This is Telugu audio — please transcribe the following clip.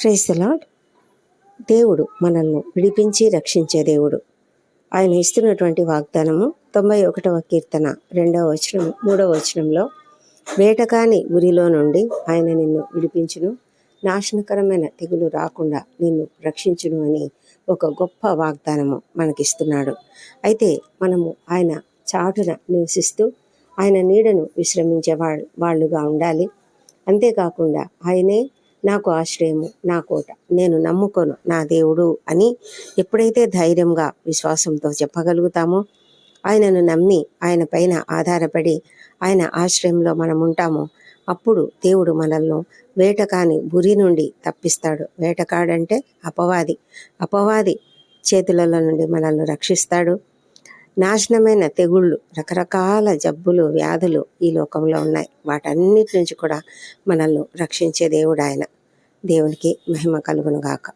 క్రైస్తలాడ్ దేవుడు మనల్ని విడిపించి రక్షించే దేవుడు. ఆయన ఇస్తున్నటువంటి వాగ్దానము తొంభై ఒకటవ కీర్తన రెండవ వచనం మూడవ వచనంలో వేటకాని ఉరిలో నుండి ఆయన నిన్ను విడిపించును. నాశనకరమైన తెగులు రాకుండా నిన్ను రక్షించును అని ఒక గొప్ప వాగ్దానము మనకిస్తున్నాడు. అయితే మనము ఆయన చాటున నివసిస్తూ ఆయన నీడను విశ్రమించే వాళ్ళ వాళ్ళుగా ఉండాలి. అంతేకాకుండా ఆయనే నాకు ఆశ్రయము నా కోట. నేను నమ్ముకోను నా దేవుడు అని ఎప్పుడైతే ధైర్యంగా విశ్వాసంతో చెప్పగలుగుతామో ఆయనను నమ్మి ఆయన పైన ఆధారపడి ఆయన ఆశ్రయంలో మనం ఉంటామో అప్పుడు దేవుడు మనల్ని వేటకాని బురి నుండి తప్పిస్తాడు. వేటకాడంటే అపవాది. అపవాది చేతులలో నుండి మనల్ని రక్షిస్తాడు. నాశనమైన తెగుళ్ళు రకరకాల జబ్బులు వ్యాధులు ఈ లోకంలో ఉన్నాయి. వాటన్నిటి నుంచి కూడా మనల్ని రక్షించే దేవుడు ఆయన. దేవునికి మహిమ కలుగును గాక